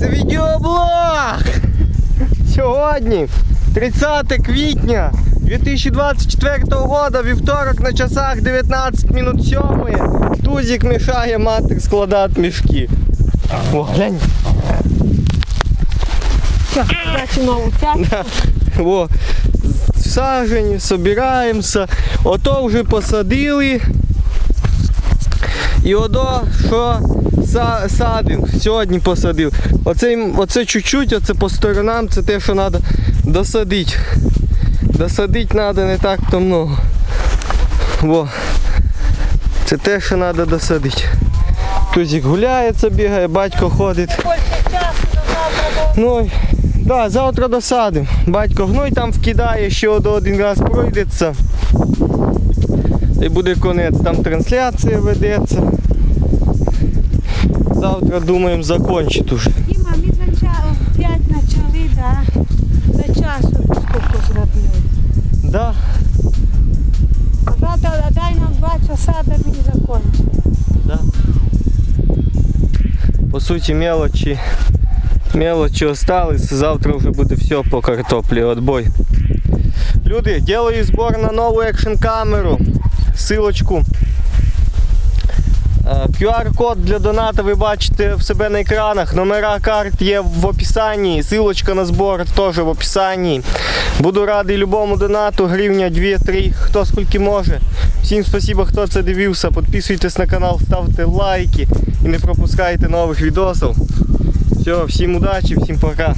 Це відеоблог! Сьогодні 30 квітня 2024 року, вівторок на часах 19 минут 7. Тузик мішає мати складати мішки. О, глянь. Бачу нову тяг. О, сажені, собираємося. Ото вже посадили. І ото, що са, садимо, сьогодні посадив. Оце, оце чуть-чуть, оце по сторонам, це те, що треба досадити. Досадити треба не так то много. Во. Це те, що треба досадити. Тузик гуляється, бігає, батько ходить. Ну, да, завтра досадимо. Батько гной там вкидає, ще один раз пройдеться. І буде конець, там трансляція ведеться. Завтра думаємо закончити уже. Діма, ми почали, п'ять почали, да. За часу скільки зробили. Да. А завтра дай нам два часа, да ми закончимо. Да. По суті, мелочі. Мелочі остались, завтра вже буде все по картоплі, отбой. Люди, делаю збор на нову екшн камеру. Силочку. QR-код для доната ви бачите в себе на екранах. Номера карт є в описанні. Силочка на збор теж в описанні. Буду радий любому донату, гривня 2-3, хто скільки може. Всім спасибо, хто це дивився. Підписуйтесь на канал, ставте лайки і не пропускайте нових відосів. Все, всім удачі, всім пока.